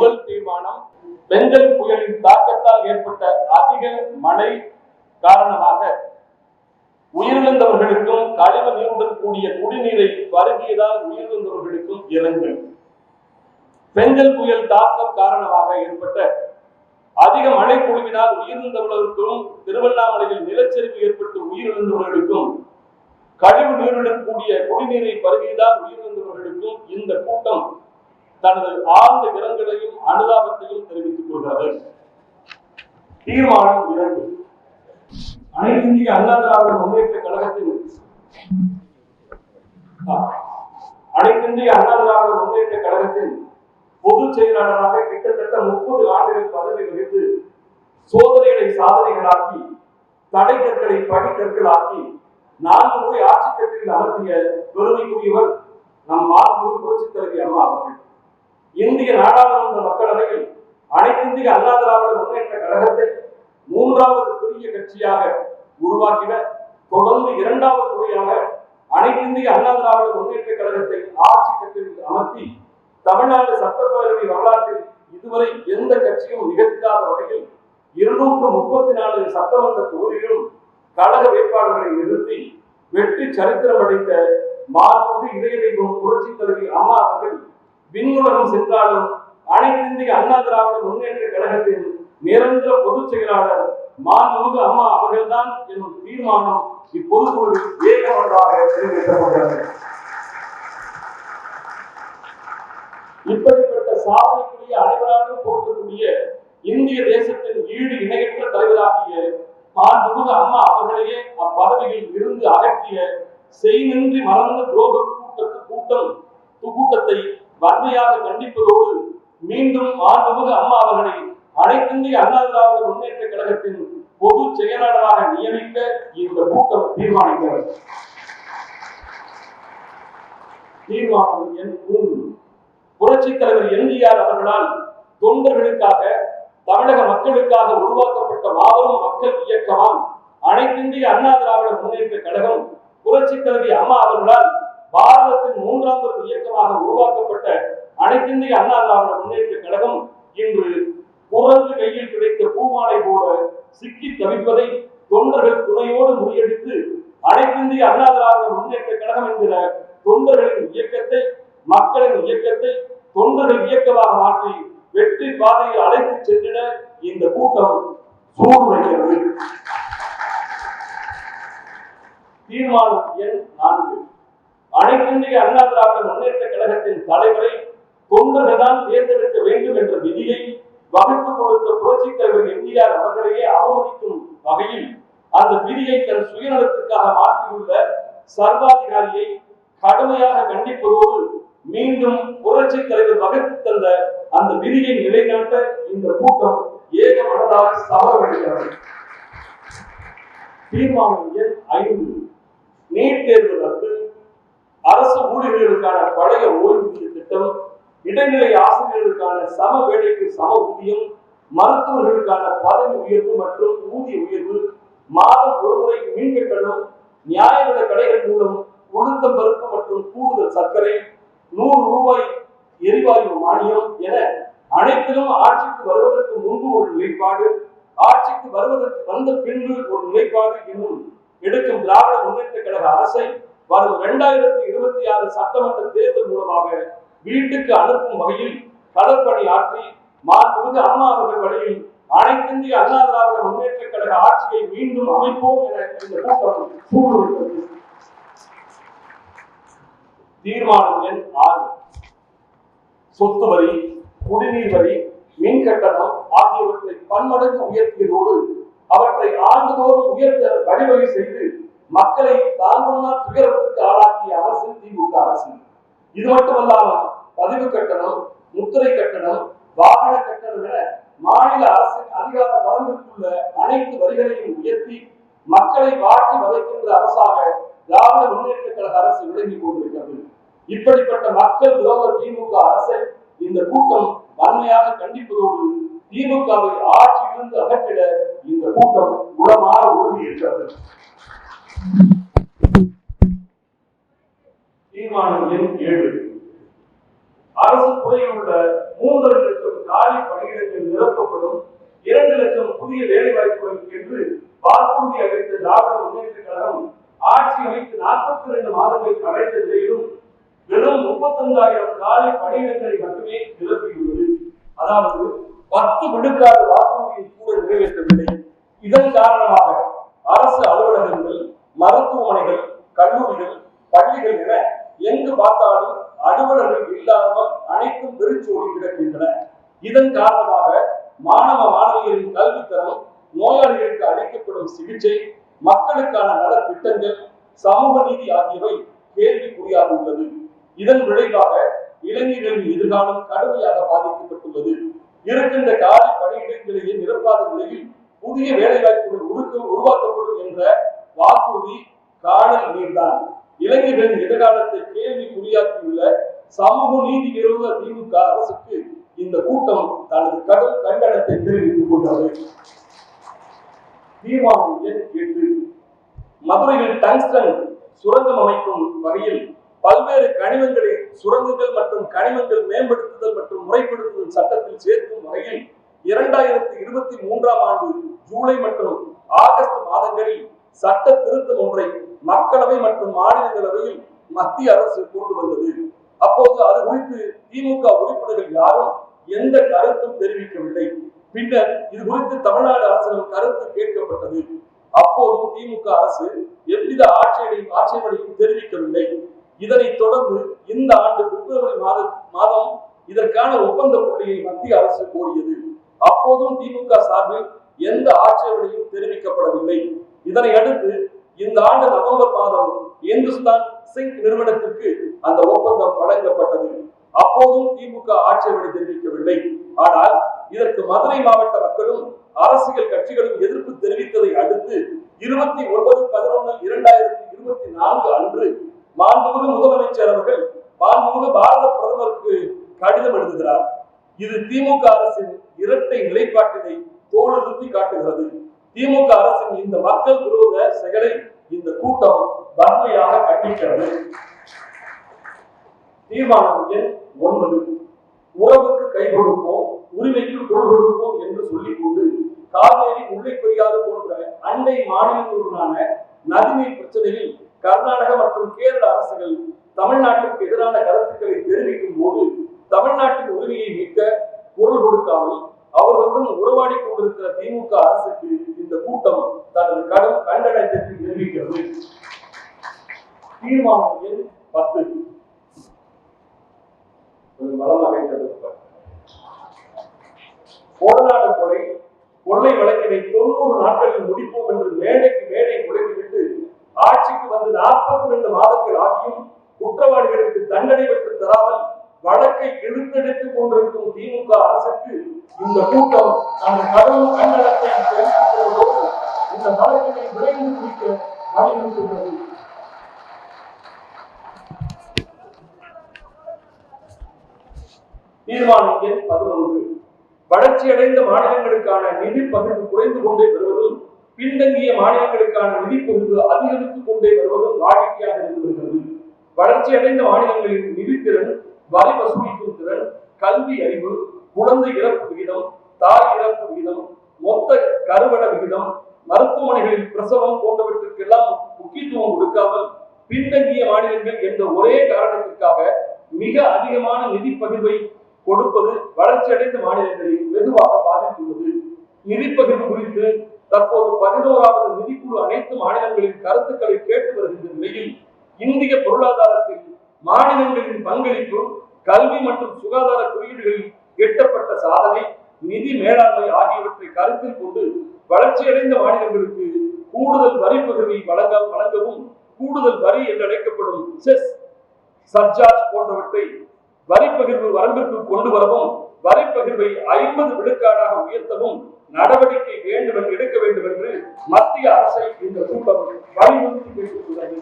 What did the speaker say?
முதல் தீர்மானம் பெங்கல் புயலின் தாக்கத்தால் ஏற்பட்ட அதிக மழை காரணமாக உயிரிழந்தவர்களுக்கும் கழிவு நீருடன் கூடிய குடிநீரை பருகியதால் உயிரிழந்தவர்களுக்கும் இரங்கல். பெங்கல் புயல் தாக்கம் காரணமாக ஏற்பட்ட அதிக மழை பொழிவினால் உயிரிழந்தவர்களுக்கும் திருவண்ணாமலையில் நிலச்சரிவு ஏற்பட்டு உயிரிழந்தவர்களுக்கும் கழிவு நீருடன் கூடிய குடிநீரை பருகியதால் உயிரிழந்தவர்களுக்கும் இந்த கூட்டம் தனது ஆழ்ந்த இரங்கலையும் அனுதாபத்தையும் தெரிவித்துக் கொள்கிறது. தீர்மானம் இரண்டு. அனைத்து இந்திய அண்ணா திராவிட முன்னேற்ற கழகத்தின் அனைத்து இந்திய அண்ணா திராவிட முன்னேற்ற கழகத்தின் பொதுச் செயலாளராக கிட்டத்தட்ட முப்பது ஆண்டுகள் பதவி வகித்து சோதனைகளை சாதனைகளாக்கி தடை கற்களை படிக்கற்களாக்கி நான்கு முறை ஆட்சி கட்டில் அமர்த்திய பெருமைக்குரியவர் நம் மாண்புமிகு புரட்சித் தலைவி அம்மா அவர்கள். இந்திய நாடாளுமன்ற மக்களவையில் அனைத்திந்திய அண்ணா திராவிட முன்னேற்ற கழகத்தை மூன்றாவது பெரிய கட்சியாக உருவாக்கின தொடர்ந்து இரண்டாவது முறையாக அனைத்திந்திய அண்ணா திராவிட முன்னேற்ற கழகத்தை ஆட்சி கட்டில் அமர்த்தி தமிழ்நாடு சட்டப்பேரவை வரலாற்றில் இதுவரை எந்த கட்சியும் நிகழ்த்தாத வகையில் இருநூற்று முப்பத்தி நாலு சட்டமன்ற தொகுதியிலும் கழக வேட்பாளர்களை நிறுத்தி வெற்றி சரித்திரம் அடைந்த மாண்புமிகு இதய தெய்வம் புரட்சி தலைவி அம்மா அவர்கள் விண்ணுலகம் சென்றாலும் அனைத்திந்திய அண்ணா திராவிட முன்னேற்ற கழகத்தின் நிரந்தர பொதுச் செயலாளர் மாண்புமிகு அம்மா அவர்கள்தான் என்னும் தீர்மானம் இப்பொதுக்குழுவில் ஏகமனதாக நிறைவேற்றப்படுகிறது இப்படிப்பட்ட சாதனைக்குரிய அனைவராலும் போற்றக்கூடிய இந்திய தேசத்தின் ஈடு இணையற்ற தலைவராகிய மாண்புமிகு அம்மா அவர்களையே அப்பதவியில் இருந்து அகற்றிய செய்நின்றி மறந்த துரோக கூட்டத்து கூட்டம் கூட்டத்தை வன்மையாக கண்டிப்பதோடு மீண்டும் மாண்புமிகு அம்மா அவர்களை அனைத்திந்திய அண்ணா திராவிட முன்னேற்ற கழகத்தின் பொது செயலாளராக நியமிக்க இந்த கூட்டம் தீர்மானிக்கிறது. தீர்மானம் எண் மூன்று. புரட்சி தலைவர் எம்ஜிஆர் அவர்களால் தொண்டர்களுக்காக தமிழக மக்களுக்காக உருவாக்கப்பட்ட மாபெரும் மக்கள் இயக்கமாம் அனைத்திந்திய அண்ணா திராவிட முன்னேற்ற கழகம் புரட்சி தலைவி அம்மா அவர்களால் பாரதத்தின் மூன்றாவது இயக்கமாக உருவாக்கப்பட்ட அனைத்திந்திய அண்ணா திராவிட முன்னேற்ற கழகம் இன்று குரங்கு கையில் கிடைத்த பூமாலை போல சிக்கி தவிப்பதை தொண்டர்கள் துணையோடு முறியடித்து அனைத்திந்திய அண்ணா திராவிட முன்னேற்ற கழகம் என்கிற தொண்டர்களின் இயக்கத்தை மக்களின் இயக்கத்தை தொண்டர்கள் இயக்கமாக மாற்றி வெற்றி பாதையில் அழைத்து சென்றிட இந்த கூட்டம் சூடு வைக்கிறது தீர்மானம் எண் நான்கு. அனைத்திந்திய அண்ணா திராவிட முன்னேற்ற கழகத்தின் தலைவரை தொண்டர்கள்தான் தேர்ந்தெடுக்க வேண்டும் என்ற விதியை வகுத்து கொடுத்த புரட்சித் தலைவர் எம்ஜிஆர் அவர்களையே அவமதிக்கும் வகையில் அந்த விதியை தன் சுயநலத்துக்காக மாற்றியுள்ள சர்வாதிகாரியை கடுமையாக கண்டிப்பதோடு மீண்டும் புரட்சி தலைவர் வகுத்து தந்த அந்த விதியை நிலைநாட்ட இந்த கூட்டம் ஏகமனதாக சமரமடைகிறது தீர்மானம் எண் ஐந்து. நீட் தேர்வு ரத்து. அரசு ஊழியர்களுக்கான பழைய ஓய்வூதிய திட்டம் இடைநிலை ஆசிரியர்களுக்கான சம வேலைக்கு சம ஊதியம் மருத்துவர்களுக்கான பதவி உயர்வு மற்றும் ஊதிய உயர்வு மாதம் ஒருமுறை மின் கட்டணம் நியாய விலை கடைகள் மூலம் உளுந்த பருப்பு மற்றும் கூடுதல் சர்க்கரை நூறு ரூபாய் எரிவாயு மானியம் என அனைத்திலும் ஆட்சிக்கு வருவதற்கு முன்பு ஒரு நிலைப்பாடு ஆட்சிக்கு வருவதற்கு வந்த பின்பு ஒரு நிலைப்பாடு இன்னும் எடுக்கும் திராவிட முன்னேற்ற கழக அரசை வரும் இரண்டாயிரத்தி இருபத்தி ஆறு சட்டமன்ற தேர்தல் மூலமாக வீட்டுக்கு அனுப்பும் வகையில் களப்பணி ஆற்றி மாண்புமிகு அம்மா அவர்கள் வழியில் அனைத்திந்திய அண்ணா திராவிட முன்னேற்ற கழக ஆட்சியை மீண்டும் அமைப்போம் என இந்த கூட்டம் சூழ்நிலை தீர்மானம் எண் ஆறு. சொத்து வரி குடிநீர் வரி மின் கட்டணம் ஆகியவற்றை பன்மடங்கு உயர்த்தியதோடு அவற்றை ஆண்டுதோறும் உயர்த்த வழிவகை செய்து மக்களை தாங்குமா துயரத்துக்கு ஆளாக்கிய அரசு திமுக அரசு இது மட்டுமல்லாமல் பதிவு கட்டணம் முத்திரை கட்டணம் வாகன கட்டணம் என மாநில அரசின் அதிகார வரம்பிற்குள்ள அனைத்து வரிகளையும் உயர்த்தி மக்களை வாட்டி வதைக்கின்ற அரசாக திராவிட முன்னேற்ற கழக அரசு விளங்கி கொண்டிருக்கிறது. இப்படிப்பட்ட மக்கள் விரோத திமுக அரசை இந்த கூட்டம் வன்மையாக கண்டிப்பதோடு திமுகவை ஆட்சியிலிருந்து அகற்றிட இந்த கூட்டம் உளமாற உறுதியேற்றது தீர்மானம் எண் ஏழு. அரசு துறையில் உள்ள மூன்றரை லட்சம் பணியிடங்கள் நிரப்பப்படும் இரண்டு லட்சம் புதிய வேலை வாய்ப்புகள் என்று வாக்குறுதி அளித்த திராவிட முன்னேற்ற கழகம் ஆட்சி அமைத்து நாற்பத்தி ரெண்டு மாதங்கள் கடந்த நிலையிலும் வெறும் முப்பத்தஞ்சாயிரம் காலை பணியிடங்களை மட்டுமே நிரப்பியுள்ளது. அதாவது பத்து விழுக்காடு வாக்குறுதியை கூட நிறைவேற்றவில்லை. இதன் காரணமாக அரசு அலுவலகங்கள் மருத்துவமனைகள் கல்லூரிகள் பள்ளிகள் என எங்கு பார்த்தாலும் அலுவலர்கள் இல்லாமல் அனைத்தும் வெறிச்சோடி கிடக்கின்றன. இதன் காரணமாக மாணவ மாணவியரின் கல்வித்தரம் நோயாளிகளுக்கு அளிக்கப்படும் சிகிச்சை மக்களுக்கான நலத்திட்டங்கள் சமூக நீதி ஆகியவை கேள்விக்குறியாக உள்ளது. இதன் விளைவாக இளைஞர்களின் எதிர்காலம் கடுமையாக பாதிக்கப்பட்டுள்ளது. இருக்கின்ற காலி பணியிடங்களையே நிரப்பாத நிலையில் புதிய வேலைவாய்ப்பு சமூக நீதி விரோத திமுக அரசுக்கு இந்த கூட்டம் தனது கடும் கண்டனத்தை தெரிவித்துக் கொண்டது. தீர்மானம் எண் எட்டு மதுரையில் டங்ஸ்டன் சுரங்கம் அமைக்கும் வகையில் பல்வேறு கனிமங்களை சுரங்கங்கள் மற்றும் கனிமங்கள் மேம்படுத்துதல் மற்றும் முறைப்படுத்துதல் சட்டத்தில் சேர்க்கும் வகையில் இரண்டாயிரத்தி இருபத்தி மூன்றாம் ஆண்டு ஜூலை மற்றும் ஆகஸ்ட் மாதங்களில் சட்ட திருத்தம் ஒன்றை மக்களவை மற்றும் மாநிலங்களவையில் மத்திய அரசு கொண்டு வந்தது. அப்போது அது குறித்து திமுக உறுப்பினர்கள் யாரும் எந்த கருத்தும் தெரிவிக்கவில்லை. பின்னர் இது குறித்து தமிழ்நாடு அரசிடம் கருத்து கேட்கப்பட்டது. அப்போதும் திமுக அரசு எவ்வித ஆட்சேபனையும் ஆட்சேபனையும் தெரிவிக்கவில்லை. இதனைத் தொடர்ந்து இந்த ஆண்டு பிப்ரவரி மாத மாதம் இதற்கான ஒப்பந்த புள்ளியை மத்திய அரசு கோரியது. அப்போதும் திமுக சார்பில் எந்த ஆட்சேபனையும் தெரிவிக்கப்படவில்லை. இதனை அடுத்து இந்த ஆண்டு நவம்பர் மாதம் இந்துஸ்தான் சிங் நிறுவனத்திற்கு அந்த ஒப்பந்தம் வழங்கப்பட்டது. அப்போதும் திமுக ஆட்சேபனை தெரிவிக்கவில்லை. ஆனால் இதற்கு மதுரை மாவட்ட மக்களும் அரசியல் கட்சிகளும் எதிர்ப்பு தெரிவித்ததை அடுத்து இருபத்தி ஒன்பது பதினொன்று இரண்டாயிரத்தி இருபத்தி நான்கு அன்று மாண்புமிகு முதலமைச்சர் அவர்கள் மாண்புமிகு பாரத பிரதமருக்கு கடிதம் எழுதுகிறார். இது திமுக அரசின் இரட்டை நிலைப்பாட்டினை தோலுறுத்தி காட்டுகிறது. திமுக அரசின் இந்த மக்கள் விரோத செயலை இந்த கூட்டம் வன்மையாக கண்டிக்கிறது. தீர்மானம் எண் ஒன்பது. உறவுக்கு கை கொடுப்போம் உரிமைக்கு குரல் கொடுப்போம் என்று சொல்லிக் கொண்டு காவேரி முல்லை பெரியாறு போன்ற அண்டை மாநிலங்களுடனான நதிநீர் பிரச்சனையில் கர்நாடக மற்றும் கேரள அரசுகள் தமிழ்நாட்டுக்கு எதிரான கருத்துக்களை தெரிவிக்கும் போது தமிழ்நாட்டின் உரிமையை மீட்க குரல் கொடுக்காமல் அவர்களுடன் உறவாடி கொண்டிருக்கிற திமுக அரசுக்கு இந்த கூட்டம் தனது கடும் கண்டனத்திற்கு தெரிவிக்கிறது தீர்மானம் எண் பத்து. கொஞ்சம் கோடநாடு கொலை கொள்ளை வழக்கினை தொண்ணூறு நாட்களில் முடிப்போம் என்று மேடைக்கு மேடை முழங்கிவிட்டு ஆட்சிக்கு வந்து நாற்பத்தி ரெண்டு மாதங்கள் ஆகியும் குற்றவாளிகளுக்கு தண்டனை பெற்று தராமல் வழக்கை கொண்டிருக்கும் திமுக அரசுக்கு இந்த கூட்டம் தனது கடவுள் கண்டனத்தை தெரிவித்துக் இந்த வழக்கினை விரைந்து குறிக்க வலியுறுத்துகிறது தீர்மானம் எண் பதினொன்று. வளர்ச்சியடைந்த மாநிலங்களுக்கான நிதி பகிர்வு குறைந்து கொண்டே வருவதும் பின்தங்கிய மாநிலங்களுக்கான நிதி பகிர்வு அதிகரித்துக் கொண்டே வருவதும் வாடிக்கையாக இருந்து வருகிறது. வளர்ச்சியடைந்த மாநிலங்களின் நிதித்திறன் வரி வசூலிக்கும் திறன் கல்வி அறிவு குழந்தை இறப்பு விகிதம் தாய் இறப்பு விகிதம் மொத்த கருவட விகிதம் மருத்துவமனைகளில் பிரசவம் போன்றவற்றிற்கெல்லாம் முக்கியத்துவம் கொடுக்காமல் பின்தங்கிய மாநிலங்கள் என்ற ஒரே காரணத்திற்காக மிக அதிகமான நிதி பகிர்வை கொடுப்பது வளர்ச்சியடைந்த மாநிலங்களை வெகுவாக பாதித்துள்ளது. நிதி பகிர்வு குறித்து தற்போது பதினோராவது நிதிக்குழு அனைத்து மாநிலங்களின் கருத்துக்களை கேட்டு வருகின்ற நிலையில் இந்திய பொருளாதாரத்தில் மாநிலங்களின் பங்களிப்பு கல்வி மற்றும் சுகாதார குறியீடுகளில் எட்டப்பட்ட சாதனை நிதி மேலாண்மை ஆகியவற்றை கருத்தில் கொண்டு வளர்ச்சியடைந்த மாநிலங்களுக்கு கூடுதல் வரி பகிர்வை வழங்க வழங்கவும் கூடுதல் வரி என்று அழைக்கப்படும் செஸ் சர்சார்ஜ் போன்றவற்றை வரி பகிர்வு வரம்பிற்கு கொண்டு வரவும் வரி பகிர்வை ஐம்பது விழுக்காடாக உயர்த்தவும் நடவடிக்கை வேண்டும் என்று எடுக்க வேண்டும் என்று மத்திய அரசை இந்த கூட்டம் வலியுறுத்தி பேசியுள்ளது